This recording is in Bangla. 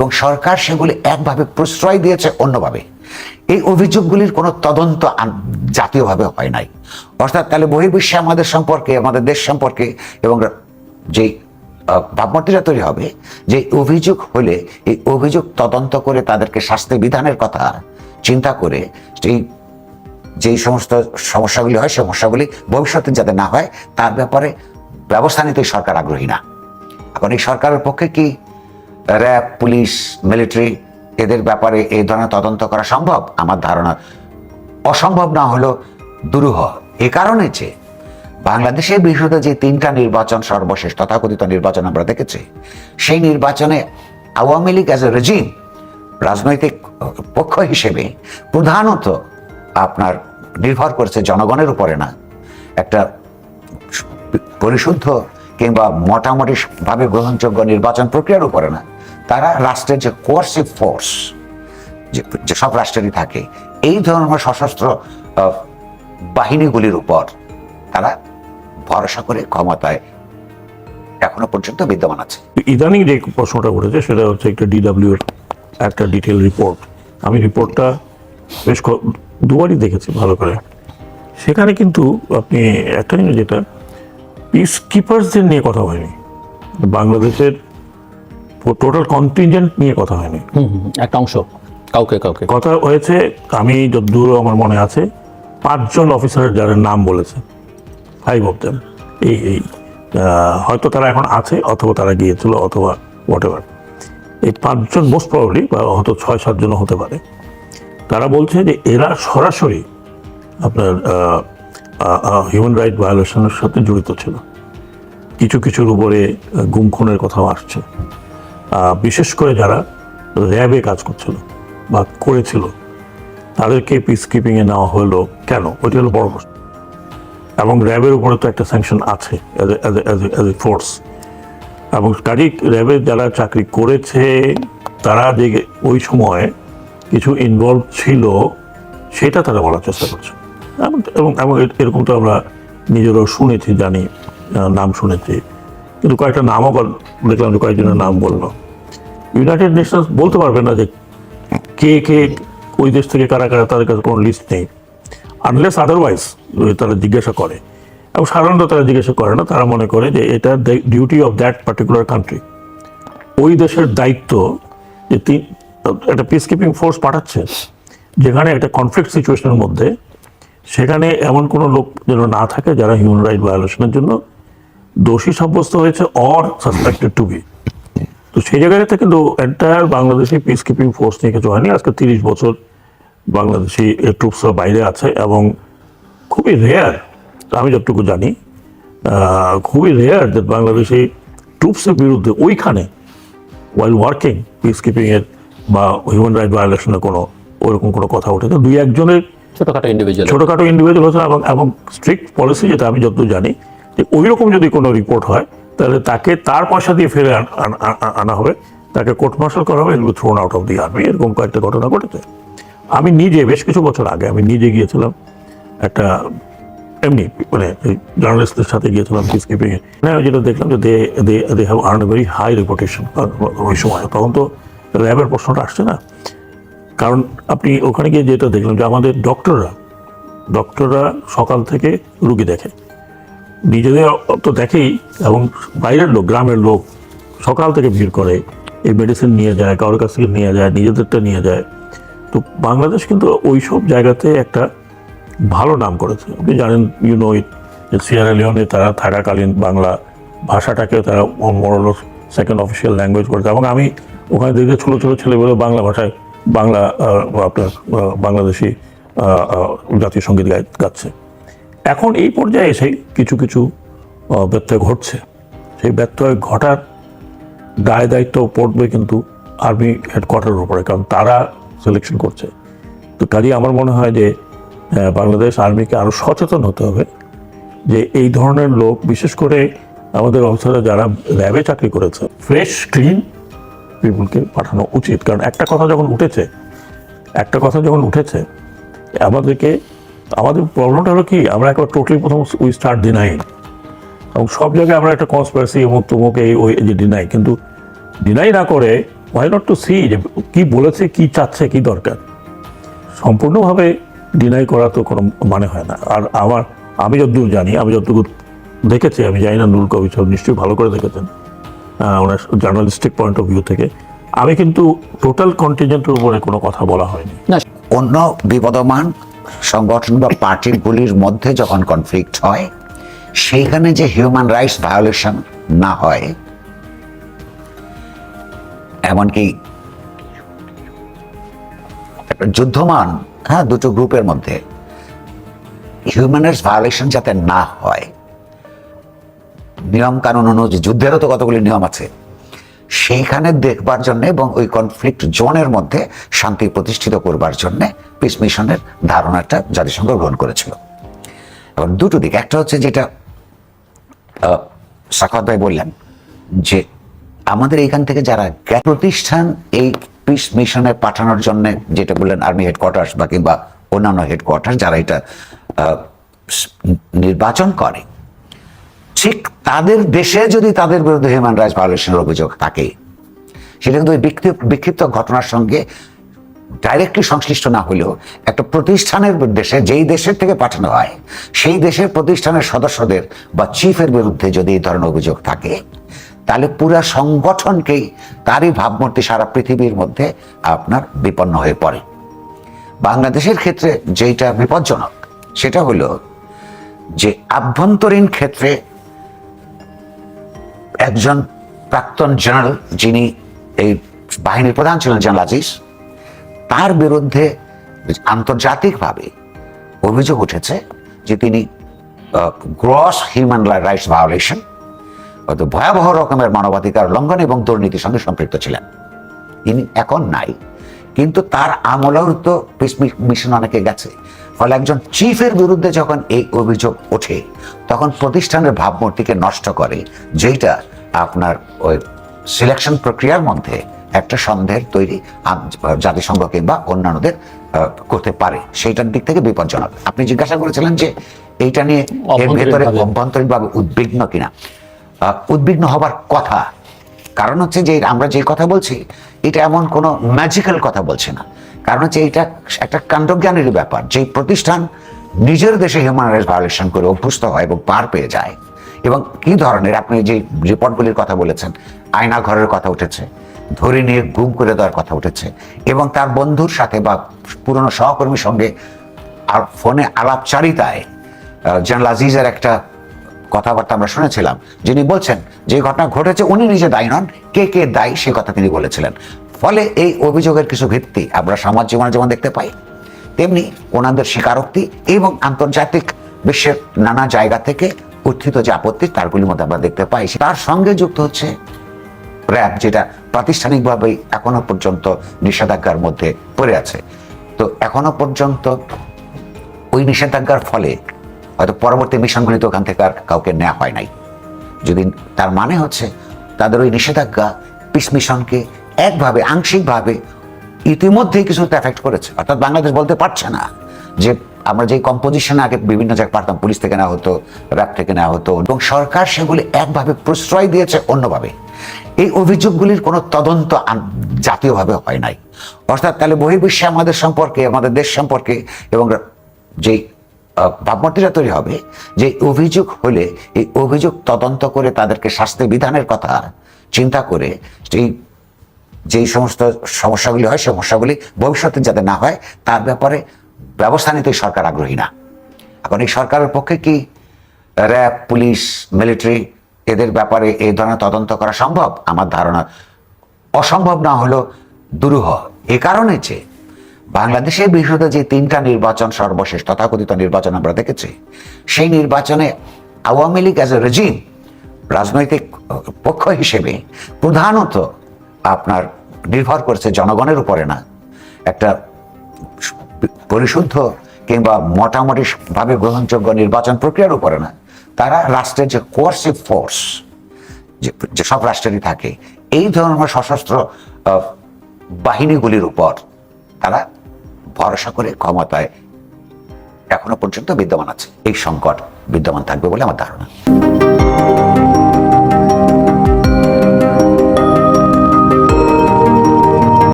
এবং সরকার সেগুলি একভাবে প্রশ্রয় দিয়েছে অন্যভাবে। এই অভিযোগগুলির কোনো তদন্ত জাতীয়ভাবে হয় নাই। অর্থাৎ তাহলে বহির্বিশ্বে আমাদের সম্পর্কে, আমাদের দেশ সম্পর্কে এবং যে ভাবমূর্তিটা তৈরি হবে যে অভিযোগ হলে এই অভিযোগ তদন্ত করে তাদেরকে শাস্তি বিধানের কথা চিন্তা করে সেই, যেই সমস্ত সমস্যাগুলি হয় সমস্যাগুলি ভবিষ্যতে যাতে না হয়, তার ব্যাপারে ব্যবস্থা নিতে সরকার আগ্রহী না। এখন এই সরকারের পক্ষে কি র্যাব, পুলিশ, মিলিটারি, এদের ব্যাপারে এই ধরনের তদন্ত করা সম্ভব? আমার ধারণা অসম্ভব না হলেও দুরূহ। এ কারণে যে বাংলাদেশে বিশুদ্ধ যে তিনটা নির্বাচন সর্বশেষ, তথাকথিত নির্বাচন আমরা দেখেছি, সেই নির্বাচনে Awami League as a regime রাজনৈতিক পক্ষ হিসেবে প্রধানত আপনার নির্ভর করছে জনগণের উপরে না। একটা পরিশুদ্ধ কিংবা মোটামুটি ভাবে গ্রহণযোগ্য নির্বাচন প্রক্রিয়ার উপরে না। তারা রাষ্ট্রের যে কোয়ার্সিভ ফোর্স যে সব রাষ্ট্রেরই থাকে, এই ধরনের সশস্ত্র বাহিনীগুলির উপর তারা ভরসা করে ক্ষমতায় এখনও পর্যন্ত বিদ্যমান আছে। ইদানিং যে প্রশ্নটা উঠেছে, সেটা হচ্ছে একটা ডিডাব্লিউ একটা ডিটেল রিপোর্ট আমি রিপোর্টটা বেশ দুবারই দেখেছি ভালো করে। সেখানে কিন্তু আপনি একটা জিনিস যেটা পিস কিপার্সদের নিয়ে কথা হয়নি। বাংলাদেশের টোটাল কন্টিনজেন্ট নিয়ে কথা হয়নি। হুম হুম, একটা অংশ। কাউকে কাউকে। কথা হয়েছে আমি যতদূর আমার মনে আছে পাঁচজন অফিসারের যারা নাম বলেছে ফাইভ অফ দেম এই এই হয়তো তারা এখন আছে অথবা তারা গিয়েছিল অথবা হোয়াট এভার এই পাঁচজন মোস্ট প্রবাবলি বা হয়তো ছয় সাতজন হতে পারে। তারা বলছে যে এরা সরাসরি আপনার হিউম্যান রাইট ভায়োলেশনের সাথে জড়িত ছিল। কিছু কিছুর উপরে গুম খুনের কথাও আসছে। বিশেষ করে যারা র্যাবে কাজ করছিল বা করেছিল, তাদেরকে পিস কিপিং এ নেওয়া হলো কেন? ওইটা হলো বড় প্রশ্ন। এবং র্যাবের উপরে তো একটা স্যাংশন আছে অ্যাজ এ ফোর্স এবং কাজে র্যাবের যারা চাকরি করেছে, তারা যে ওই সময় কিছু ইনভলভ ছিল, সেটা তারা বলার চেষ্টা করছে। এবং এবং এরকম তো আমরা নিজেরাও শুনেছি, জানি নাম শুনেছি। কিন্তু কয়েকটা নামও দেখলাম যে কয়েকজনের নাম বলল। ইউনাইটেড নেশনস বলতে পারবে না যে কে কে ওই দেশ থেকে কারা কারা তাদের কাছে কোনো লিস্ট নেই। আনলেস আদারওয়াইজ তারা জিজ্ঞাসা করে। এবং সাধারণত তারা জিজ্ঞাসা করে না, তারা মনে করে যে এটা duty of that particular country ওই দেশের দায়িত্ব যে তিন একটা পিস কিপিং ফোর্স পাঠাচ্ছে, যেখানে একটা কনফ্লিক্ট সিচুয়েশনের মধ্যে, সেখানে এমন কোনো লোক যেন না থাকে যারা হিউম্যান রাইট ভায়োলেশনের জন্য দোষী সাব্যস্ত হয়েছে অর সাসপেক্টেড টু বি তো সেই জায়গাটাতে কিন্তু entire Bangladeshi peacekeeping force নিয়ে কিছু হয়নি। আজকে তিরিশ বছর বাংলাদেশি ট্রুপসরা বাইরে আছে এবং খুবই রেয়ার আমি যতটুকু জানি খুবই রেয়ার যে বাংলাদেশি ট্রুপসের বিরুদ্ধে ওইখানে ওয়াইল ওয়ার্কিং পিস কিপিং এর বা হিউম্যান রাইট ভায়োলেশনের কোনো ওরকম কোনো কথা ওঠে দুই একজনের ছোটখাটো ইন্ডিভিজুয়াল ছোটোখাটো ইন্ডিভিজুয়াল হচ্ছে এবং এবং স্ট্রিক্ট পলিসি যেটা আমি যতদূর জানি যে ওই রকম যদি কোনো রিপোর্ট হয় তাহলে তাকে তার পয়সা দিয়ে ফেরে আন- হবে। তাকে কোর্ট মার্শাল করা হবে, এগুলো thrown out of the army এরকম কয়েকটা ঘটনা ঘটেছে। আমি নিজে, বেশ কিছু বছর আগে আমি নিজে গিয়েছিলাম, একটা এমনি মানে জার্নালিস্টদের সাথে গিয়েছিলাম পিস কিপিং আমি যেটা দেখলাম যে they they they have earn very high reputation ওই সময়। তখন তো র্যাবের প্রশ্নটা আসছে না। কারণ আপনি ওখানে গিয়ে যেটা দেখলাম যে আমাদের ডক্টররা ডক্টররা সকাল থেকে রুগী দেখে। নিজেদের তো দেখেই, এবং বাইরের লোক, গ্রামের লোক সকাল থেকে ভিড় করে, এই মেডিসিন নিয়ে যায়, কারোর কাছ থেকে নিয়ে যায়, নিজেদেরটা নিয়ে যায়। তো বাংলাদেশ কিন্তু ওই সব জায়গাতে একটা ভালো নাম করেছে। আপনি জানেন ইউ নো ইট যে সিয়ারা লিওনে তারা থাকাকালীন বাংলা ভাষাটাকে তারা মরল সেকেন্ড অফিসিয়াল ল্যাঙ্গুয়েজ করেছে। এবং আমি ওখানে দেখে ছোটো ছোটো ছেলেগুলো বাংলা ভাষায় বাংলা আপনার বাংলাদেশি জাতীয় সংগীত গাচ্ছে। এখন এই পর্যায়ে এসে কিছু কিছু ব্যত্যয় ঘটছে। সেই ব্যত্যয় ঘটার দায় দায়িত্ব পড়বে কিন্তু আর্মি হেডকোয়ার্টারের উপরে, কারণ তারা সিলেকশন করছে। তো কাজে আমার মনে হয় যে বাংলাদেশ আর্মিকে আরও সচেতন হতে হবে যে এই ধরনের লোক, বিশেষ করে আমাদের অফিসাররা যারা র্যাবে চাকরি করেছে ফ্রেশ ক্লিন পিপুলকে পাঠানো উচিত। কারণ একটা কথা যখন উঠেছে, একটা কথা যখন উঠেছে, আমাদেরকে আমাদের প্রবলেমটা হলো কি আমরা একবার টোটালি প্রথম উই স্টার্ট ডিনাই এবং সব জায়গায় আমরা একটা কনসপারেসি এবং তোমাকে এই ওই যে ডিনাই কিন্তু ডিনাই না করে ওয়াই নট টু সি যে কি বলেছে কি চাচ্ছে কি দরকার? সম্পূর্ণভাবে ডিনাই করা তো কোনো মানে হয় না। আর আমার আমি যতদূর জানি আমি যতটুকু দেখেছি আমি জানি না নুরুল কবির সাহেব নিশ্চয়ই ভালো করে দেখেছেন ওনার জার্নালিস্টিক পয়েন্ট অফ ভিউ থেকে। আমি কিন্তু টোটাল কন্টিজেন্টের উপরে কোনো কথা বলা হয়নি। অন্য বিপদমান সংগঠন বা পার্টিগুলির মধ্যে যখন কনফ্লিক্ট হয়, সেইখানে যে হিউম্যান রাইটস ভায়োলেশন না হয়, এমনকি যুদ্ধমান হ্যাঁ দুটো গ্রুপের মধ্যে হিউম্যান রাইটস ভায়োলেশন যাতে না হয়, নিয়ম কানুন অনুযায়ী, যুদ্ধেরও তো কতগুলি নিয়ম আছে? সেইখানে দেখবার জন্য এবং ওই কনফ্লিক্ট জোনের মধ্যে শান্তি প্রতিষ্ঠিত করবার জন্য পিস মিশনের ধারণাটা জাতিসংঘ গ্রহণ করেছিল। এবং দুটো দিক, একটা হচ্ছে যেটা সাখাওয়াত ভাই বললেন যে আমাদের এখান থেকে যারা প্রতিষ্ঠান এই পিস মিশনে পাঠানোর জন্য যেটা বললেন আর্মি হেডকোয়ার্টার্স বা কিংবা অন্যান্য হেডকোয়ার্টার যারা এটা নির্বাচন করে ঠিক তাদের দেশে যদি তাদের বিরুদ্ধে হিউম্যান রাইটস ভায়োলেশনের অভিযোগ থাকে সেটা কিন্তু ওই বিক্ষিপ্ত ঘটনার সঙ্গে ডাইরেক্টলি সংশ্লিষ্ট না হলেও একটা প্রতিষ্ঠানের দেশে, যেই দেশের থেকে পাঠানো হয়, সেই দেশের প্রতিষ্ঠানের সদস্যদের বা চিফের বিরুদ্ধে যদি এই ধরনের অভিযোগ থাকে, তাহলে পুরা সংগঠনকেই তারই ভাবমূর্তি সারা পৃথিবীর মধ্যে আপনার বিপন্ন হয়ে পড়ে। বাংলাদেশের ক্ষেত্রে যেটা বিপজ্জনক, সেটা হলো যে আভ্যন্তরীণ ক্ষেত্রে একজন প্রাক্তন জেনারেল যিনি এই বাহিনীর প্রধান ছিলেন, জেনারেল আজিজ, তার বিরুদ্ধে আন্তর্জাতিকভাবে অভিযোগ উঠেছে যে তিনি গ্রস হিউম্যান রাইটস ভায়োলেশন অত ভয়াবহ রকমের মানবাধিকার লঙ্ঘন এবং দুর্নীতির সঙ্গে সম্পৃক্ত ছিলেন। তিনি এখন নাই, কিন্তু তার আমলেও তো মিশন অনেকে গেছে। ফলে একজন চিফের বিরুদ্ধে যখন এই অভিযোগ ওঠে, তখন প্রতিষ্ঠানের ভাবমূর্তিকে নষ্ট করে যেটা আপনার ওই সিলেকশন প্রক্রিয়ার মধ্যে একটা সন্দেহের তৈরি জাতিসংঘ কিংবা অন্যান্যদের করতে পারে। সেইটার দিক থেকে বিপজ্জনক। আপনি জিজ্ঞাসা করেছিলেন যে এইটা নিয়ে এর ভেতরে অভ্যন্তরীণভাবে। উদ্বিগ্ন কিনা। উদ্বিগ্ন হবার কথা। কারণ হচ্ছে যে আমরা যে কথা বলছি এটা এমন কোনো ম্যাজিক্যাল কথা বলছে না। কারণ হচ্ছে এটা একটা কাণ্ডজ্ঞানের ব্যাপার। যে প্রতিষ্ঠান নিজের দেশে হিউম্যান রাইটস ভায়োলেশন করে অভ্যস্ত হয় এবং পার পেয়ে যায় এবং কি ধরনের? আপনি যে রিপোর্টগুলির কথা বলেছেন, আয়না ঘরের কথা উঠেছে, ধরে নিয়ে গুম করে দেওয়ার কথা উঠেছে, এবং তার বন্ধুর সাথে বা পুরনো সহকর্মীর সঙ্গে আর ফোনে আলাপচারিতায় জেনারেল আজিজের একটা কথাবার্তা আমরা শুনেছিলাম, যিনি বলছেন যে ঘটনা ঘটেছে, উনি নিজে দায়ী নন, কে কে দায়ী সে কথা তিনি বলেছিলেন। ফলে এই অভিযোগের কিছু ভিত্তি আমরা সমাজ জীবনে যেমন দেখতে পাই, তেমনি ওনাদের স্বীকারোক্তি এবং আন্তর্জাতিক বিশ্বের নানা জায়গা থেকে উত্থিত যে আপত্তি তারগুলির মধ্যে আমরা দেখতে পাই তার সঙ্গে যুক্ত হচ্ছে র্যাব, যেটা প্রাতিষ্ঠানিকভাবেই এখনও পর্যন্ত নিষেধাজ্ঞার মধ্যে পড়ে আছে। তো এখনও পর্যন্ত ওই নিষেধাজ্ঞার ফলে হয়তো পরবর্তী মিশনগুলিতে ওখান থেকে আর কাউকে নেওয়া হয় নাই। যদি তার মানে হচ্ছে তাদের ওই নিষেধাজ্ঞা পিস মিশনকে একভাবে, আংশিকভাবে ইতিমধ্যেই কিছুটা এফেক্ট করেছে, অর্থাৎ বাংলাদেশ বলতে পারছে না যে আমরা যে কম্পোজিশনে আগে বিভিন্ন জায়গায় পারতাম পুলিশ থেকে নেওয়া হতো র্যাব থেকে নেওয়া হতো, এবং সরকার সেগুলি একভাবে প্রশ্রয় দিয়েছে অন্যভাবে। এই অভিযোগগুলির কোনো তদন্ত জাতীয়ভাবে হয় নাই। অর্থাৎ তাহলে বহির্বিশ্বে আমাদের সম্পর্কে, আমাদের দেশ সম্পর্কে, এবং যেই ভাবমূর্তিটা তৈরি হবে, যে অভিযোগ হলে, এই অভিযোগ তদন্ত করে তাদেরকে শাস্তি বিধানের কথা চিন্তা করে সেই যেই সমস্ত সমস্যাগুলি হয় সমস্যাগুলি ভবিষ্যতে যাতে না হয়, তার ব্যাপারে ব্যবস্থা নিতে সরকার আগ্রহী না। এখন এই সরকারের পক্ষে কি র্যাব, পুলিশ, মিলিটারি এদের ব্যাপারে এই ধরনের তদন্ত করা সম্ভব? আমার ধারণা অসম্ভব না হলো দুরূহ। এ কারণে যে বাংলাদেশে বিশেষত যে তিনটা নির্বাচন সর্বশেষ, তথাকথিত নির্বাচন আমরা দেখেছি, সেই নির্বাচনে Awami League as a regime রাজনৈতিক পক্ষ হিসেবে প্রধানত আপনার নির্ভর করছে জনগণের উপরে না। একটা পরিশুদ্ধ কিংবা মোটামুটি ভাবে গ্রহণযোগ্য নির্বাচন প্রক্রিয়ার উপরে না। তারা রাষ্ট্রের যে কোয়ার্সিভ ফোর্স যে সব রাষ্ট্রেরই থাকে, এই ধরনের সশস্ত্র বাহিনীগুলির উপর তারা ভরসা করে ক্ষমতায় এখনও পর্যন্ত বিদ্যমান আছে। এই সংকট বিদ্যমান থাকবে বলে আমার ধারণা।